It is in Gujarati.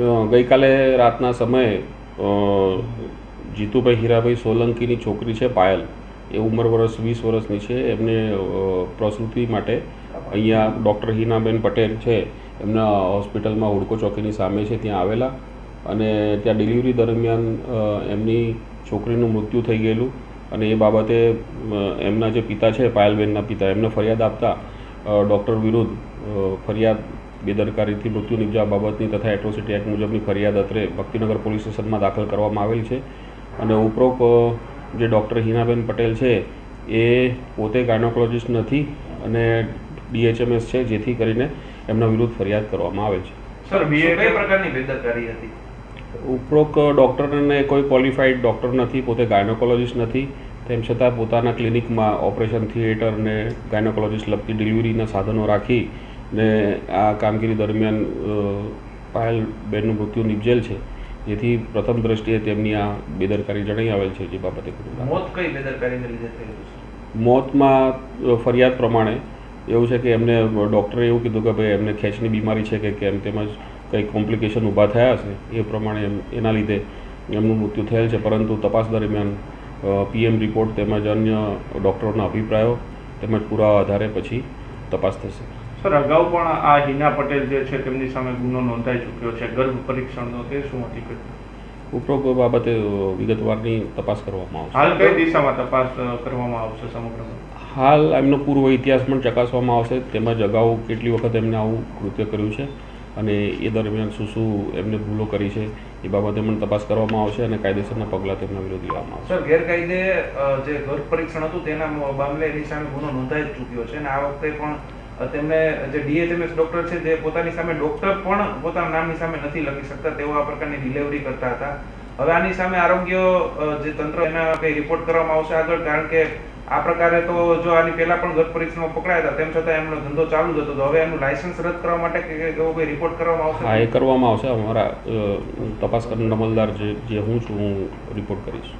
ગઈકાલે રાતના સમયે જીતુભાઈ હીરાભાઈ સોલંકીની છોકરી છે પાયલ, એ ઉંમર વર્ષ વીસ વર્ષની છે. એમને પ્રસૂતિ માટે અહીંયા ડૉક્ટર હિનાબેન પટેલ છે. એમના હોસ્પિટલમાં હુડકો ચોકીની સામે છે, ત્યાં આવેલા. અને ત્યાં ડિલિવરી દરમિયાન એમની છોકરીનું મૃત્યુ થઈ ગયેલું. અને એ બાબતે એમના જે પિતા છે, પાયલબેનના પિતા, એમને ફરિયાદ આપતા ડૉક્ટર વિરુદ્ધ ફરિયાદ બેદરકારીથી મૃત્યુ નિપજવા બાબતની તથા એટ્રોસિટી એક્ટ મુજબની ફરિયાદ અત્રે ભક્તિનગર પોલીસ સ્ટેશનમાં દાખલ કરવામાં આવેલ છે. અને ઉપરોક્ત જે ડૉક્ટર હિનાબેન પટેલ છે એ પોતે ગાયનોકોલોજિસ્ટ નથી અને ડીએચએમએસ છે જેથી કરીને એમના વિરુદ્ધ ફરિયાદ કરવામાં આવેલ છે. સર કઈ પ્રકારની બેદરકારી હતી? ઉપરોક્ત ડૉક્ટરને કોઈ ક્વોલિફાઈડ ડૉક્ટર નથી પોતે ગાયનોકોલોજિસ્ટ નથી. તેમ છતાં પોતાના ક્લિનિકમાં ઓપરેશન થિયેટર ને ગાયનોકોલોજિસ્ટ લગતી ડિલિવરીના સાધનો રાખી ને આ કામગીરી દરમિયાન પાયલબેનનું મૃત્યુ નિપજેલ છે. જેથી પ્રથમ દ્રષ્ટિએ તેમની આ બેદરકારી જણાઈ આવેલ છે જે બાબતે મોત કઈ બેદરકારીને લીધે થયેલું છે? મોતમાં ફરિયાદ પ્રમાણે એવું છે કે એમને ડૉક્ટરે એવું કીધું કે ભાઈ એમને ખેંચની બીમારી છે કે કેમ તેમજ કંઈ કોમ્પ્લિકેશન ઊભા થયા હશે એ પ્રમાણે એમ એના લીધે એમનું મૃત્યુ થયેલ છે. પરંતુ તપાસ દરમિયાન પીએમ રિપોર્ટ તેમજ અન્ય ડૉક્ટરોના અભિપ્રાયો તેમજ પુરાવા આધારે પછી તપાસ થશે. સર અગાઉ પણ આ હિના પટેલ જે છે તેમની સામે ગુનો નોંધાઈ ચૂક્યો છે. ગર્ભ પરીક્ષણનો તે શું હકીકત? ઉપરોક્ત બાબતે વિગતવારની તપાસ કરવામાં આવશે. હાલ કઈ દિશામાં તપાસ કરવામાં આવશે સમગ્ર હાલ એમનો પૂર્વ ઇતિહાસ પણ ચકાસવામાં આવશે. તેમજ અગાઉ કેટલી વખત એમને આવું કૃત્ય કર્યું છે અને એ દરમિયાન શું શું એમને ભૂલો કરી છે એ બાબતે પણ તપાસ કરવામાં આવશે અને કાયદેસરના પગલાં તેમના વિરુદ્ધ લેવામાં આવશે. સર ગેરકાયદે જે ગર્ભ પરીક્ષણ હતું તેના મામલે એની સામે ગુનો નોંધાઈ ચૂક્યો છે અને આ વખતે પણ તેમને જે ડીએચએમએસ ડોક્ટર છે, જે પોતાની સામે ડોક્ટર પણ પોતાના નામની સામે નથી લખી શકતા, તેઓ આ પ્રકારની ડિલિવરી કરતા હતા. હવે આની સામે આરોગ્ય જે તંત્ર એના કંઈ રિપોર્ટ કરવામાં આવશે આગળ, કારણ કે આ પ્રકારે તો જો આની પહેલા પણ ગત પરીક્ષણમાં પકડાયા હતા, તેમ છતાં એમનો ધંધો ચાલુ જ હતો. તો હવે એનું લાયસન્સ રદ કરવા માટે કે એવો કોઈ રિપોર્ટ કરવામાં આવશે? હા, એ કરવામાં આવશે. અમારા તપાસ કરનાર અમલદાર જે જે હું છું, હું રિપોર્ટ કરીશ.